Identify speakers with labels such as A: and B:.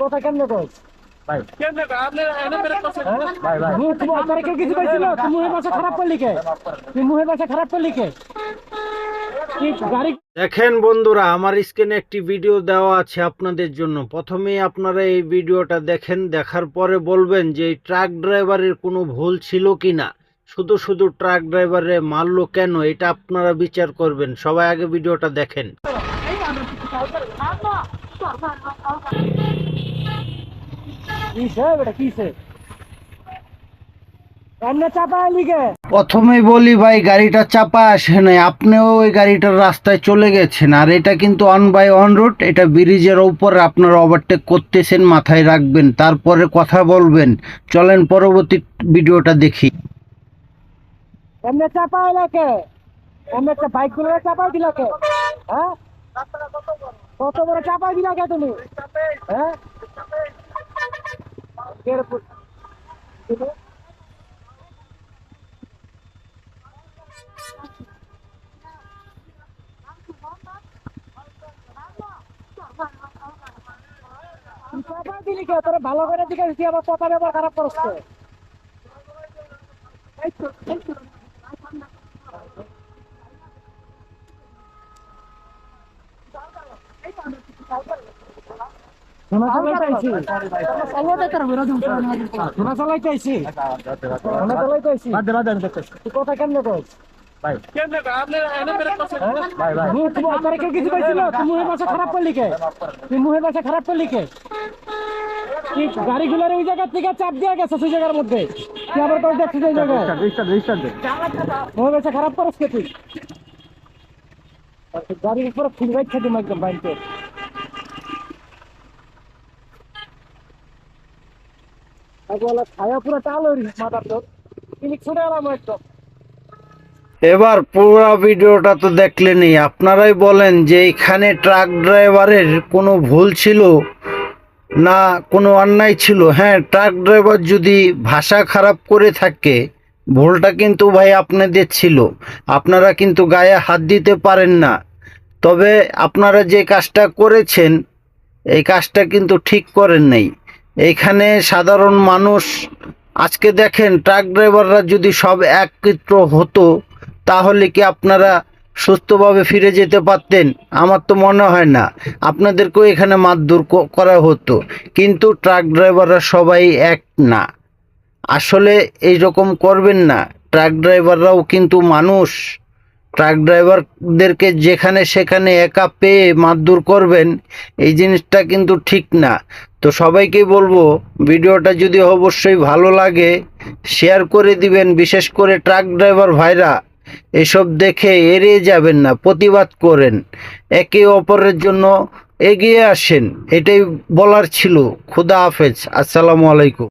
A: কথা কেমনে কইস গাড়ি
B: দেখেন বন্ধুরা আমার স্ক্রিনে একটি ভিডিও দেওয়া আছে আপনাদের জন্য। প্রথমেই আপনারা এই ভিডিওটা দেখেন দেখার পরে বলবেন যে এই ট্রাক ড্রাইভারের কোনো ভুল ছিল কি না শুধু শুধু ট্রাক ড্রাইভারে মারলো কেন? এটা আপনারা বিচার করবেন। সবাই আগে ভিডিওটা দেখেন।
A: কিসে বেটা কিসে এমনে চাপা লিগে
B: প্রথমে বলি ভাই, গাড়িটা চাপা আসে নাই। আপনিও ওই গাড়িটার রাস্তায় চলে গেছেন। আর এটা কিন্তু অন বাই অন রুট এটা ব্রিজের উপর আপনারা ওভারটেক করতেছেন, মাথায় রাখবেন। তারপরে কথা বলবেন। চলেন পরবর্তী ভিডিওটা দেখি।
A: এমনে চাপা এলাকে। এমনে একটা বাইকগুলো চাপা দিল কে হ্যাঁ? কত বড় চাপা দিল কে তুমি? হ্যাঁ? কের পুত- তুমি? তুই চাপা দিলি কে? তোর ভালো করে দিকে আবার কথা ব্যবহার খারাপ করছে কথা কেমনে
C: ভাই।
A: কিছু ভাষা খারাপ করলি কে? তুই মুখের ভাষা খারাপ করলি কে? গাড়িগুলোর ওই জায়গা থেকে চাপ দিয়ে গেছে সেই জায়গার মধ্যে? তুই আবার তোর দেখছিস এই জায়গায়?
C: রেজিস্টার রেজিস্টার দে।
A: মুখের ভাষা খারাপ করিস কে তুই? গাড়ির উপরে ফুল বাইক খেতে একদম বাইকে বলে ছায়া পুরো টালো মাথার তোর তিনি ছুটে এলাম একদম
B: এবার পুরো ভিডিওটা তো দেখলেনই। আপনারাই বলেন যে এখানে ট্রাক ড্রাইভারের কোনো ভুল ছিল না, কোনো অন্যায় ছিল? হ্যাঁ ট্রাক ড্রাইভার যদি ভাষা খারাপ করে থাকে, ভুলটা কিন্তু ভাই আপনাদের ছিল। আপনারা কিন্তু গায়ে হাত দিতে পারেন না। তবে আপনারা যে কাজটা করেছেন, এই কাজটা কিন্তু ঠিক করেন নাই। এইখানে সাধারণ মানুষ আজকে দেখেন ট্রাক ড্রাইভাররা যদি সব একত্র হতো, তাহলে কি আপনারা সুস্থভাবে ফিরে যেতে পারতেন? আমার তো মনে হয় না। আপনাদেরকেও এখানে মারধর করা হতো। কিন্তু ট্রাক ড্রাইভাররা সবাই এক না। আসলে এই রকম করবেন না। ট্রাক ড্রাইভাররাও কিন্তু মানুষ। ট্রাক ড্রাইভারদেরকে যেখানে সেখানে একা পেয়ে মারধর করবেন, এই জিনিসটা কিন্তু ঠিক না। তো সবাইকে বলব, ভিডিওটা যদি অবশ্যই ভালো লাগে শেয়ার করে দিবেন, বিশেষ করে ট্রাক ড্রাইভার ভাইরা। এসব দেখে এড়িয়ে যাবেন না, প্রতিবাদ করেন। একে অপরের জন্য এগিয়ে আসেন, এটাই বলার ছিল। খুদা হাফেজ, আসসালামু আলাইকুম।